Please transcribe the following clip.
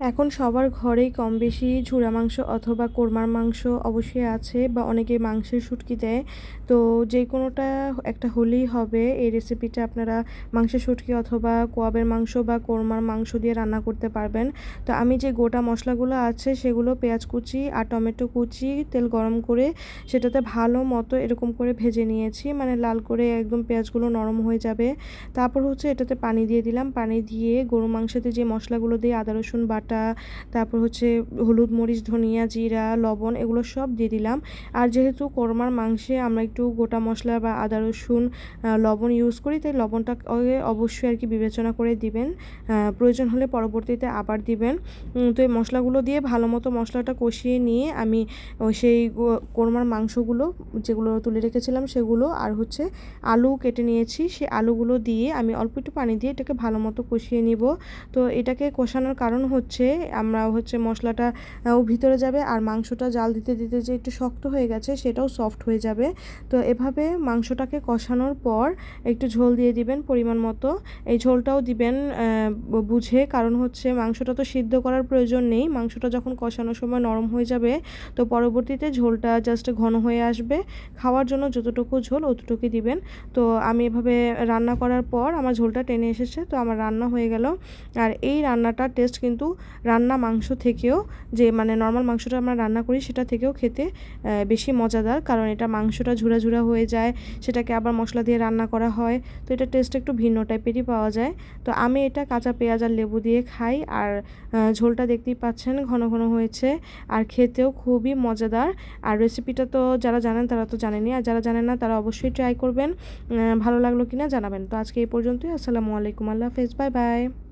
এখন সবার ঘরেই কম বেশি ঝুরা মাংস অথবা কোরমার মাংস অবশ্যই আছে বা অনেকে মাংসের শুটকি দেয়। তো যে কোনোটা একটা হলেই হবে, এই রেসিপিটা আপনারা মাংসের শুটকি অথবা কোয়াবের মাংস বা কোরমার মাংস দিয়ে রান্না করতে পারবেন। তো আমি যে গোটা মশলাগুলো আছে সেগুলো পেঁয়াজ কুচি আর টমেটো কুচি, তেল গরম করে সেটাতে ভালো মতো এরকম করে ভেজে নিয়েছি। মানে লাল করে একদম পেঁয়াজগুলো নরম হয়ে যাবে। তারপর হচ্ছে এটাতে পানি দিয়ে দিলাম। পানি দিয়ে গরু মাংসতে যে মশলাগুলো দিয়ে আদা, রসুন বাটা তারপর হচ্ছে হলুদ মরিচ, ধনিয়া, জিরা, লবণ এগুলো সব দিয়ে দিলাম। আর যেহেতু কোরমার মাংসে আমরা একটু গোটা মশলা বা আদা, রসুন লবণ ইউজ করি, তাই লবণটা অবশ্যই আর কি বিবেচনা করে দিবেন। প্রয়োজন হলে পরবর্তীতে আবার দিবেন। তো এই মশলাগুলো দিয়ে ভালো মতো মশলাটা কষিয়ে নিয়ে আমি সেই কোরমার মাংসগুলো যেগুলো তুলে রেখেছিলাম সেগুলো আর হচ্ছে আলু কেটে নিয়েছি সেই আলুগুলো দিয়ে আমি অল্প একটু পানি দিয়ে এটাকে ভালো মতো কষিয়ে নিব। তো এটাকে কষানোর কারণ হচ্ছে হচ্ছে, আমরা হচ্ছে মশলাটা ও ভিতরে যাবে আর মাংসটা জাল দিতে দিতে যে একটু শক্ত হয়ে গেছে সেটাও সফট হয়ে যাবে। তো এভাবে মাংসটাকে কষানোর পর একটু ঝোল দিয়ে দিবেন পরিমাণ মতো। এই ঝোলটাও দিবেন বুঝে কারণ হচ্ছে মাংসটা তো সিদ্ধ করার প্রয়োজন নেই। মাংসটা যখন কষানোর সময় নরম হয়ে যাবে, তো পরবর্তীতে ঝোলটা জাস্ট ঘন হয়ে আসবে। খাওয়ার জন্য যতটুকু ঝোল অতটুকুই দিবেন। তো আমি এভাবে রান্না করার পর আমার ঝোলটা টেনে এসেছে, তো আমার রান্না হয়ে গেল। আর এই রান্নাটার টেস্ট কিন্তু রান্না মাংস থেকেও যে মানে নর্মাল মাংসটা আমরা রান্না করি সেটা থেকেও খেতে বেশি মজাদার। কারণ এটা মাংসটা ঝুরা ঝুরা হয়ে যায়, সেটাকে আবার মশলা দিয়ে রান্না করা হয়। তো এটা টেস্ট একটু ভিন্ন টাইপেরই পাওয়া যায়। তো আমি এটা কাঁচা পেঁয়াজ আর লেবু দিয়ে খাই। আর ঝোলটা দেখতেই পাচ্ছেন ঘন ঘন হয়েছে। আর খেতেও খুবই মজাদার। আর রেসিপিটা তো যারা জানেন তারা তো জানেনি আর যারা জানেন না তারা অবশ্যই ট্রাই করবেন। ভালো লাগল কিনা জানাবেন। তো আজকে এই পর্যন্তই। আসসালামু আলাইকুম। আল্লাহ হাফেজ। Bye bye.